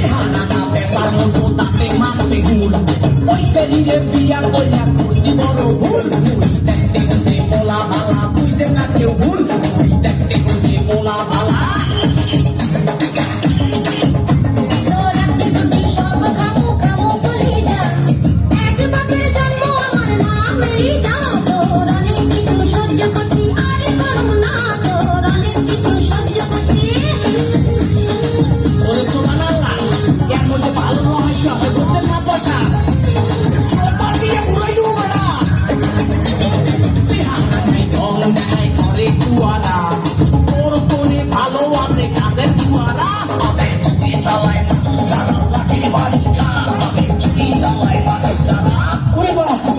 Deja la pesar, no nota de más segura. Hoy se vive en vía con la cruz y